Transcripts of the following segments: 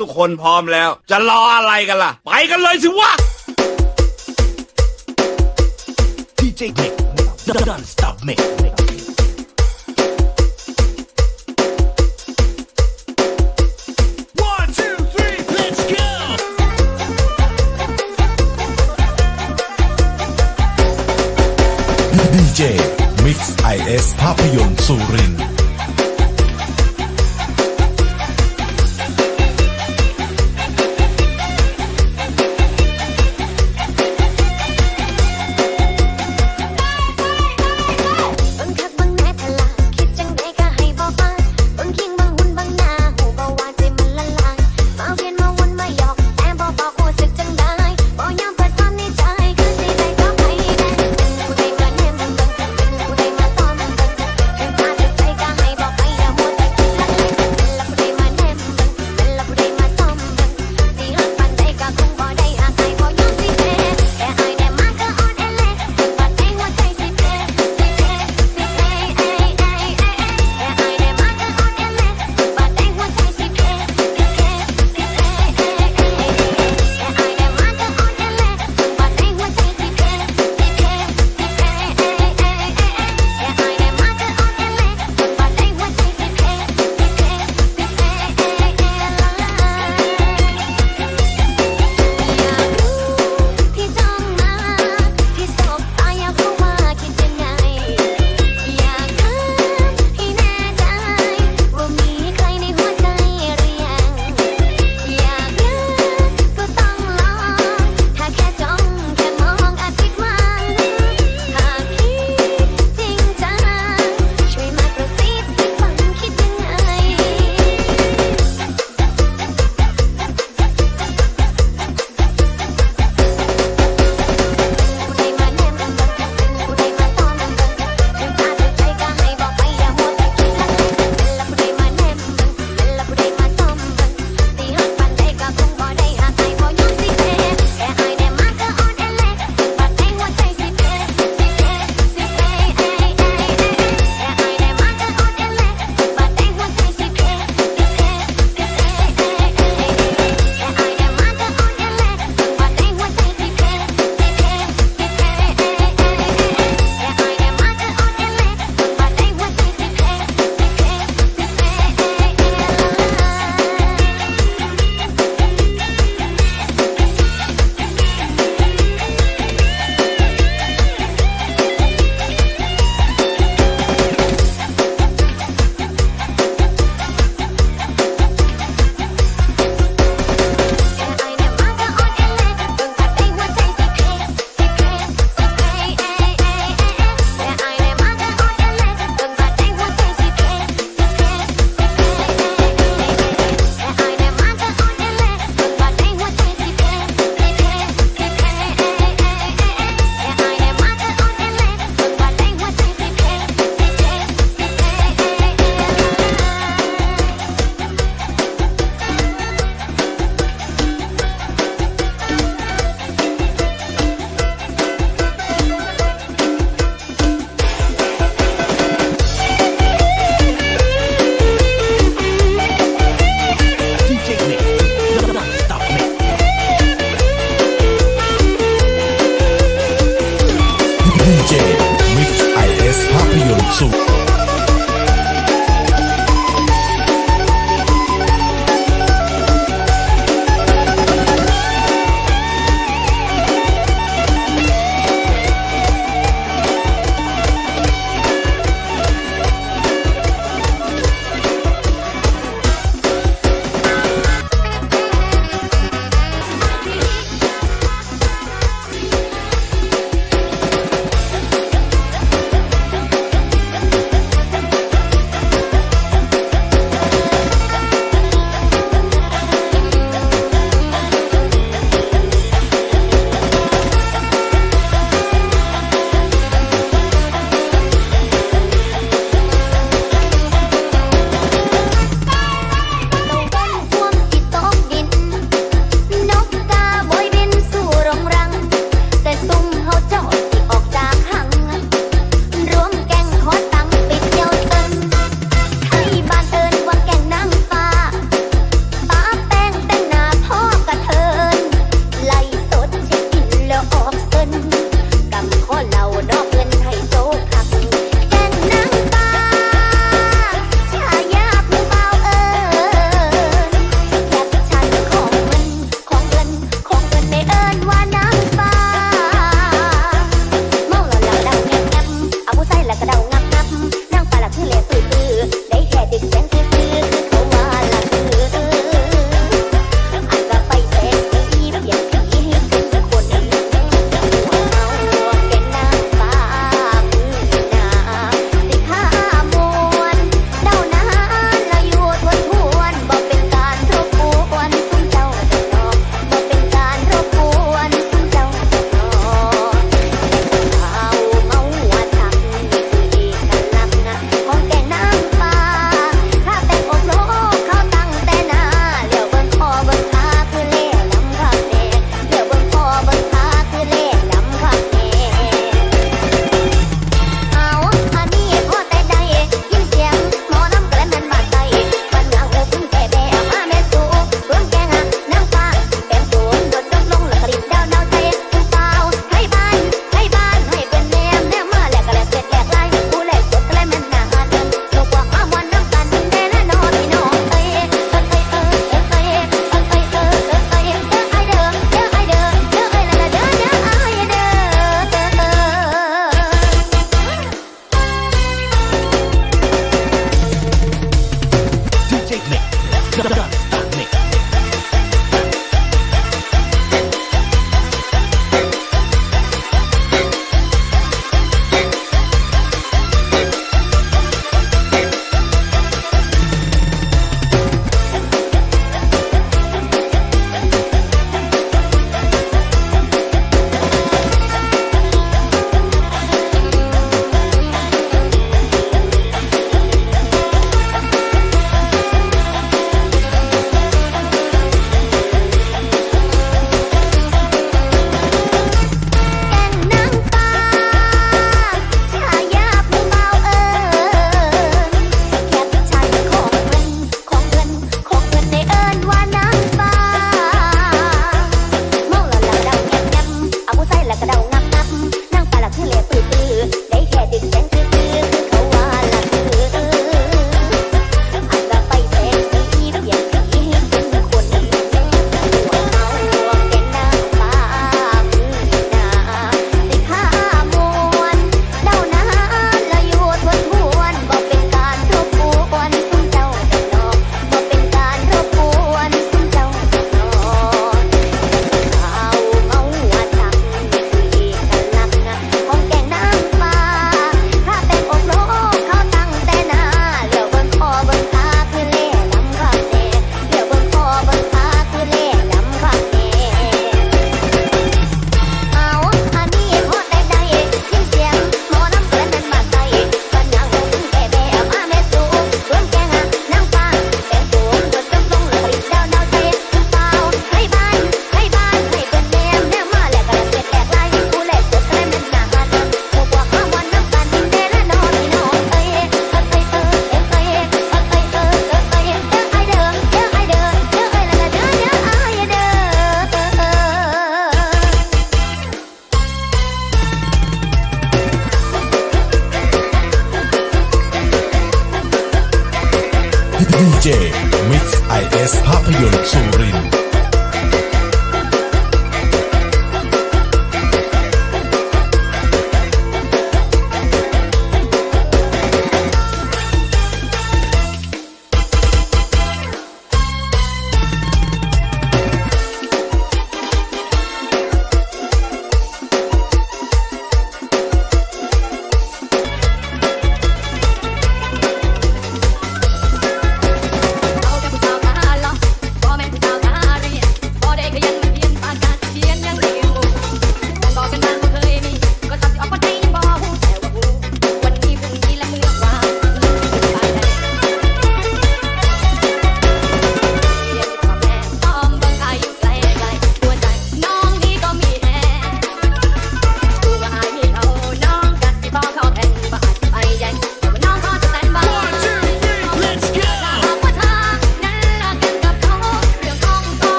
ทุกคนพร้อมแล้ว จะรออะไรกันล่ะ ไปกันเลยสิวะ DJ Nick Don't Stop Me ดีเจมิกซ์ไอเอสภาพยนตร์สุรินทร์ take me. DJ Mix IS Hapion Surin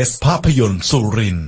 PBS ภาพยนตร์สุริน